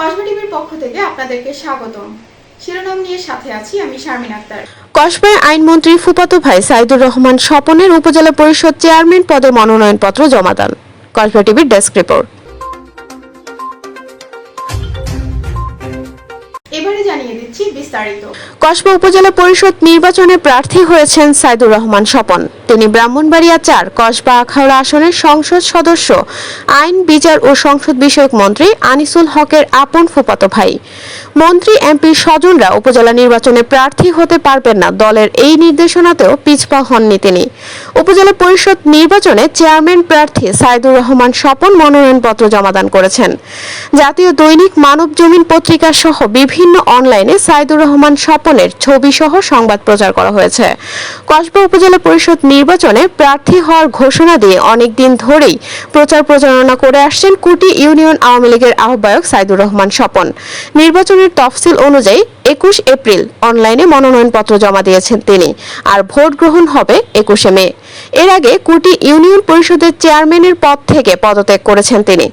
কসবা টিভির পক্ষ থেকে আপনাদেরকে স্বাগতম। শিরোনাম নিয়ে সাথে আছি আমি শারমিন আক্তার। কসবায় আইনমন্ত্রী ফুপাতো ভাই সাইদুর রহমান স্বপনের উপজেলা পরিষদ চেয়ারম্যান পদে মনোনয়নপত্র জমা দেন। কসবা টিভির ডেস্ক রিপোর্ট। এবারে জানিয়ে দিচ্ছি বিস্তারিত। কসবা উপজেলা পরিষদ নির্বাচনে প্রার্থী হয়েছেন সাইদুর রহমান স্বপন। তিনি ব্রাহ্মণবাড়িয়া চার, কসবা আখাউড়া আসনের সংসদ সদস্য, আইন, বিচার ও সংসদ বিষয়ক মন্ত্রী আনিসুল হকের আপন ফুপাতো ভাই। মন্ত্রী এমপি স্বজনরা উপজেলা নির্বাচনে প্রার্থী হতে পারবেন না, দলের এই নির্দেশনাতেও পিছপা হননি তিনি। উপজেলা পরিষদ নির্বাচনে চেয়ারম্যান প্রার্থী সাইদুর রহমান স্বপন মনোনয়নপত্র জমাদান করেছেন। জাতীয় দৈনিক মানব জমিন পত্রিকা সহ বিভিন্ন অনলাইনে সাইদুর রহমান স্বপনের ছবি সহ সংবাদ প্রচার করা হয়েছে। কসবা উপজেলা পরিষদ নির্বাচনে প্রার্থী হওয়ার ঘোষণা দিয়ে অনেক দিন ধরেই প্রচার প্রচারণা করে আসছেন কুটি ইউনিয়ন আওয়ামী লীগের আহ্বায়ক সাইদুর রহমান স্বপন। নির্বাচনের তফসিল অনুযায়ী একুশ এপ্রিল অনলাইনে মনোনয়নপত্র জমা দিয়েছেন তিনি আর ভোট গ্রহণ হবে একুশে মে। এর আগে কুটি ইউনিয়ন পরিষদের চেয়ারম্যানের পদ থেকে পদত্যাগ করেছেন তিনি।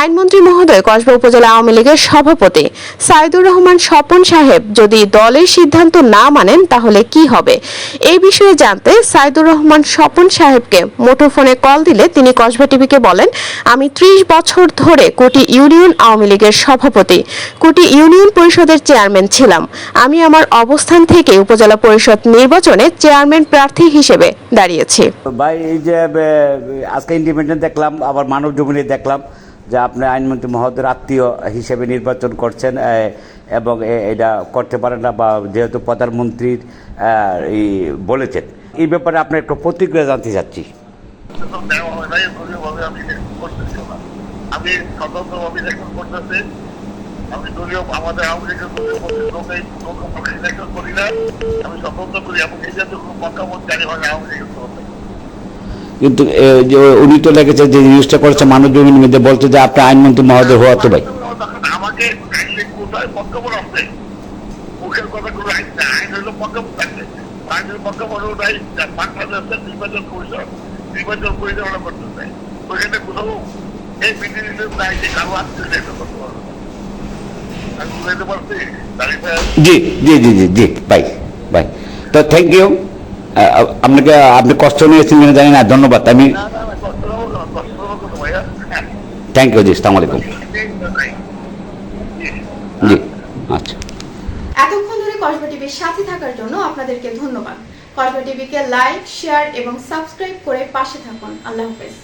আইনমন্ত্রী মহোদয় কসবা উপজেলা আওয়ামী লীগের সভাপতি সাইদুর রহমান স্বপন সাহেব যদি দলের সিদ্ধান্ত না মানেন তাহলে কি হবে? এই বিষয়ে জানতে সাইদুর রহমান স্বপন সাহেবকে মুঠোফোনে কল দিলে তিনি কসবা টিভিকে বলেন, আমি ত্রিশ বছর ধরে কুটি ইউনিয়ন আওয়ামী লীগের সভাপতি, কুটি ইউনিয়ন পরিষদের চেয়ারম্যান ছিলাম। আমি আমার অবস্থান থেকে উপজেলা পরিষদ নির্বাচনে চেয়ারম্যান প্রার্থী হিসেবে দাঁড়িয়েছি। ভাই, এই যে আজকে ইন্ডিপেন্ডেন্ট দেখলাম, আবার মানব জমিনে দেখলাম। যে আপনি আইনমন্ত্রী মহোদয়ের আত্মীয় হিসেবে নির্বাচন করছেন এবং এটা করতে পারেন না বা যেহেতু প্রধানমন্ত্রীর বলেছেন। এই ব্যাপারে আপনার একটু প্রতিক্রিয়া জানতে চাচ্ছি। আমি স্বতন্ত্রভাবে করি আমি স্বতন্ত্র করি এবং এই জাতীয় কোনো মতামত জারি হয় না আওয়ামী লীগের কিন্তু উনি তো লেগেছে যে নিউজটা করেছে মানব জমিনের মধ্যে বলতে যে আপনি আইনমন্ত্রী মহোদয় হওয়া তো ভাই। জি জি জি জি জি বাই বাই তো থ্যাংক ইউ আপনাকে, আপনি কষ্ট নিয়েছেন কিনা জানি না, ধন্যবাদ, আমি থ্যাংক ইউ জি সালাম আলাইকুম। জি আচ্ছা। এতক্ষণ ধরে কসবা টিভির সাথে থাকার জন্য আপনাদেরকে ধন্যবাদ। কসবা টিভিকে লাইক, শেয়ার এবং সাবস্ক্রাইব করে পাশে থাকুন। আল্লাহ হাফেজ।